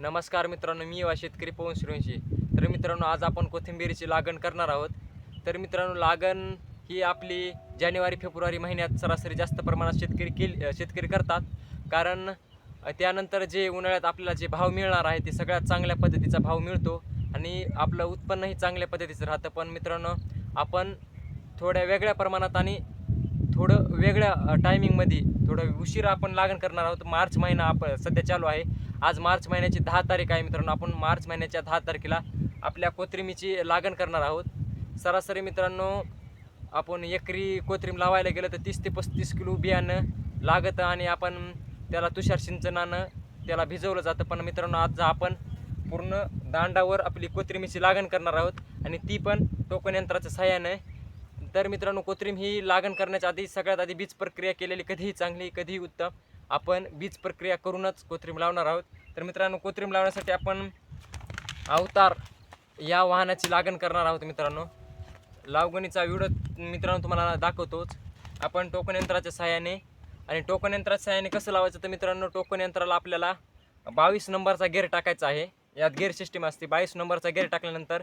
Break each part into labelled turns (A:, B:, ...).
A: नमस्कार मित्रांनो मी युवा शेतकरी पवन श्रीवंशी तर मित्रांनो आज आपण कोथिंबीरीची लागण करणार आहोत. तर मित्रांनो लागण ही आपली जानेवारी फेब्रुवारी महिन्यात सरासरी जास्त प्रमाणात शेतकरी केली शेतकरी करतात. कारण त्यानंतर जे उन्हाळ्यात आपल्याला जे भाव मिळणार आहे ते सगळ्यात चांगल्या पद्धतीचा भाव मिळतो. आणि आपलं उत्पन्नही चांगल्या पद्धतीचं राहतं. पण मित्रांनो आपण थोड्या वेगळ्या प्रमाणात आणि थोडं वेगळ्या टायमिंगमध्ये थोडं उशीर आपण लागण करणार आहोत. मार्च महिना आपण सध्या चालू आहे. आज मार्च महिन्याची दहा तारीख आहे मित्रांनो. आपण मार्च महिन्याच्या दहा तारखेला आपल्या कोथिंबीरची लागण करणार आहोत. सरासरी मित्रांनो आपण एकरी कोथिंबीर लावायला गेलं तर तीस ते पस्तीस किलो बियाणं लागतं आणि आपण त्याला तुषार सिंचनानं त्याला भिजवलं जातं. पण मित्रांनो आज आपण पूर्ण दांडावर आपली कोथिंबीरची लागण करणार आहोत आणि ती पण टोकन यंत्राच्या सहाय्यानं तर मित्रांनो कोत्रीम ही लागण करण्याच्या आधी सगळ्यात आधी बीज प्रक्रिया केलेली कधीही चांगली कधीही उत्तम. आपण बीज प्रक्रिया करूनच कोत्रीम लावणार आहोत. तर मित्रांनो कोत्रीम लावण्यासाठी आपण अवतार या वाहनाची लागण करणार आहोत मित्रांनो. लावगणीचा व्हिडिओ मित्रांनो तुम्हाला दाखवतोच. आपण टोकन यंत्राच्या सहाय्याने आणि टोकन यंत्राच्या सहाय्याने कसं लावायचं तर मित्रांनो टोकन यंत्राला आपल्याला बावीस नंबरचा गेअर टाकायचा आहे. यात गेअर सिस्टीम असते. बावीस नंबरचा गेअर टाकल्यानंतर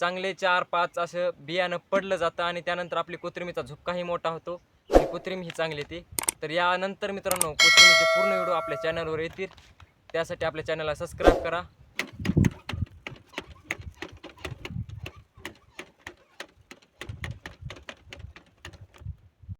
A: चांगले चार पाच असं बियाणं पडलं जातं आणि त्यानंतर आपली कोथिंबीरचा झुपकाही मोठा होतो. आणि कोथिंबीर ही चांगली येते तर यानंतर मित्रांनो कोथिंबीरचे पूर्ण व्हिडिओ आपल्या चॅनलवर येतील. त्यासाठी आपल्या चॅनलला सबस्क्राईब करा.